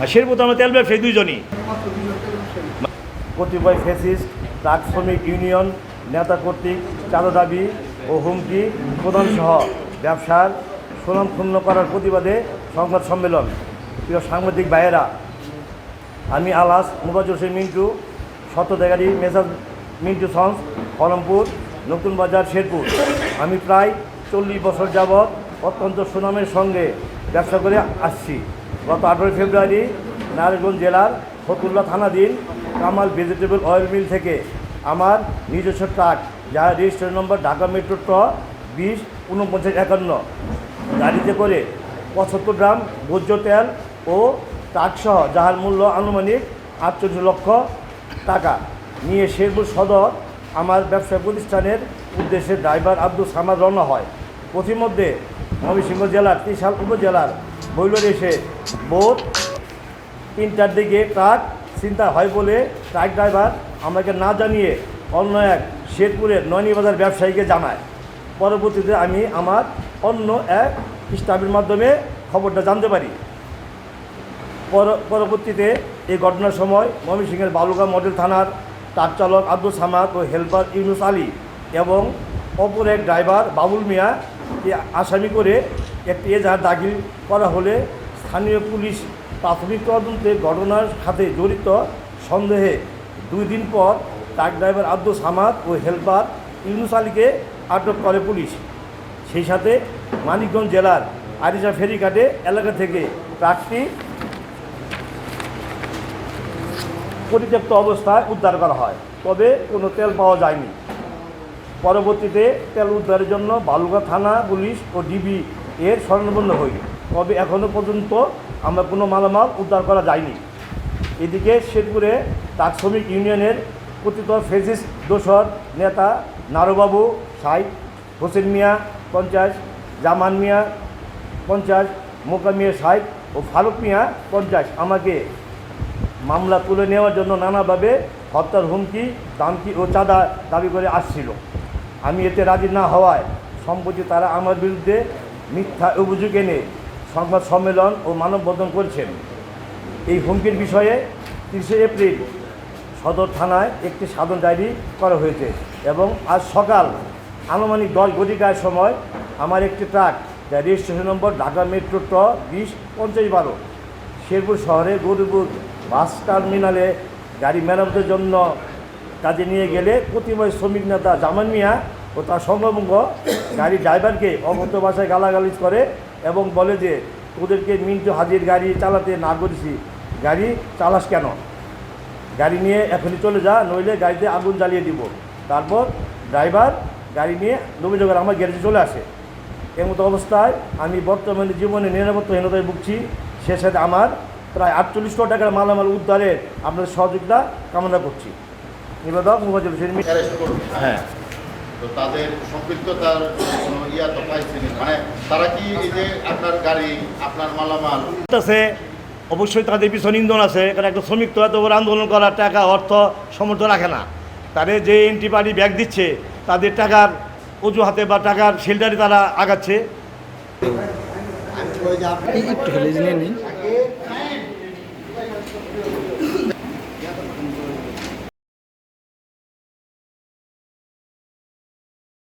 আর শেরপুর তো আমরা তেল ব্যবসায়ী দুইজনই। কতিপয় ফেসিস্ট ট্রাক শ্রমিক ইউনিয়ন, নেতা কর্তৃক চাঁদা দাবি ও হুমকি প্রদান সহ ব্যবসার সুনাম ক্ষুণ্ণ করার প্রতিবাদে সংবাদ সম্মেলন। প্রিয় সাংবাদিক ভাইয়েরা, আমি আলাস মুবাজুর হোসেন মিন্টু শতদেগারি মেসাজ মিন্টু সন্স, কলমপুর, নতুন বাজার শেরপুর। আমি প্রায় চল্লিশ বছর যাবৎ অত্যন্ত সুনামের সঙ্গে ব্যবসা করে আসছি। গত আঠেরোই ফেব্রুয়ারি নারায়ণগঞ্জ জেলার ফতুল্লা থানাধীন কামাল ভেজিটেবল অয়েল মিল থেকে আমার নিজস্ব ট্রাক যার রেজিস্ট্রেশন নম্বর ঢাকা মেট্রো ট বিশ উনপঞ্চাশ একান্ন। গাড়িতে করে পঁচাত্তর গ্রাম ভোজ্য তেল ও ট্রাকসহ যাহার মূল্য আনুমানিক আটচল্লিশ লক্ষ টাকা নিয়ে শেরপুর সদর আমার ব্যবসা প্রতিষ্ঠানের উদ্দেশ্যে ড্রাইভার আব্দুল সামাদ রওনা হয়। পথিমধ্যে ময়মনসিংহ জেলার ত্রিশাল উপজেলার বৈলর এসে বোট তিনটার দিকে ট্রাক চিন্তা হয় বলে ট্রাক ড্রাইভার আমাকে না জানিয়ে অন্য এক শেরপুরের নয়নিবাজার ব্যবসায়ীকে জানায়। পরবর্তীতে আমি আমার অন্য এক স্টাফের মাধ্যমে খবরটা জানতে পারি। পর- পরবর্তীতে এই ঘটনার সময় ময়মনসিংহের বালুকা মডেল থানার ট্রাক চালক আব্দুল সামাদ ও হেলপার ইউনুস আলী এবং অপর এক ড্রাইভার বাবুল মিয়া আসামি করে এজাহার দাখিল করা হলে স্থানীয় পুলিশ প্রাথমিক তদন্তে ঘটনার সাথে জড়িত সন্দেহে দুই দিন পর ট্রাক ড্রাইভার আব্দুল সামাদ ও হেলপার ইউনুস আলীকে আটক করে পুলিশ। সেই সাথে মানিকগঞ্জ জেলার আরিসা ফেরিঘাটে এলাকা থেকে ট্রাকটি পরিত্যক্ত অবস্থায় উদ্ধার করা হয়, তবে কোনো তেল পাওয়া যায়নি। পরবর্তীতে তেল উদ্ধারের জন্য বালুকা থানা পুলিশ ও ডিবি এর স্মরণবন্ধ হই। তবে এখনও পর্যন্ত আমরা কোনো মালামাল উদ্ধার করা যায়নি। এদিকে শেরপুরে তার শ্রমিক ইউনিয়নের কথিত ফেসিস দোসর নেতা নারুবাবু সাই, হোসেন মিয়া পঞ্চাশ, জামান মিয়া পঞ্চাশ, মোকা মিয়া ষাট ও ফারুক মিয়া পঞ্চাশ আমাকে মামলা তুলে নেওয়ার জন্য নানাভাবে হত্যার হুমকি, দামকি ও চাঁদা দাবি করে আসছিল। আমি এতে রাজি না হওয়ায় সম্প্রতি তারা আমার বিরুদ্ধে মিথ্যা অভিযোগ এনে সংবাদ সম্মেলন ও মানববন্ধন করেছেন। এই হুমকির বিষয়ে তিরিশে এপ্রিল সদর থানায় একটি সাধন ডায়েরি করা হয়েছে এবং আজ সকাল আনুমানিক দশ ঘটিকার সময় আমার একটি ট্রাক যার রেজিস্ট্রেশন নম্বর ঢাকা মেট্রো ট বিশ পঞ্চাশ বারো শেরপুর শহরে গরুপুর বাস টার্মিনালে গাড়ি মেরামতের জন্য কাজে নিয়ে গেলে প্রতিময় শ্রমিক নেতা জামান মিয়া ও তার সঙ্গভঙ্গ গাড়ি ড্রাইভারকে অভদ্র ভাষায় গালাগালিজ করে এবং বলে যে ওদেরকে মিন্টু হাজির গাড়ি চালাতে না করেছি। গাড়ি চালাস কেন? গাড়ি নিয়ে এখনই চলে যা, নইলে গাড়িতে আগুন জ্বালিয়ে দিব। তারপর ড্রাইভার গাড়ি নিয়ে নবীনগর আমার গ্যারেজে চলে আসে। এর মতো অবস্থায় আমি বর্তমানে জীবনে নিরাপত্তাহীনতায় ভুগছি। সে সাথে আমার প্রায় আটচল্লিশ কোটি টাকার মালামাল উদ্ধারে আপনাদের সহযোগিতা কামনা করছি। নিবেদক মুবাজুল হোসেন মি- অ্যারেস্ট করুন হ্যাঁ। তো তাদের সম্পৃক্ততার কোনো ইয়া তো মানে তারা কি এই যে আপনার গাড়ি, আপনার মালামাল? আছে, অবশ্যই তাদের পিছনে ইন্ধন আছে, কারণ একটা শ্রমিক তো এত বড় আন্দোলন করার টাকা, অর্থ সমর্থ রাখে না। তাদের যে এন্ট্রি পার্টি ব্যাগ দিচ্ছে, তাদের টাকার অজুহাতে বা টাকার শিল্ডারে তারা আগাচ্ছে।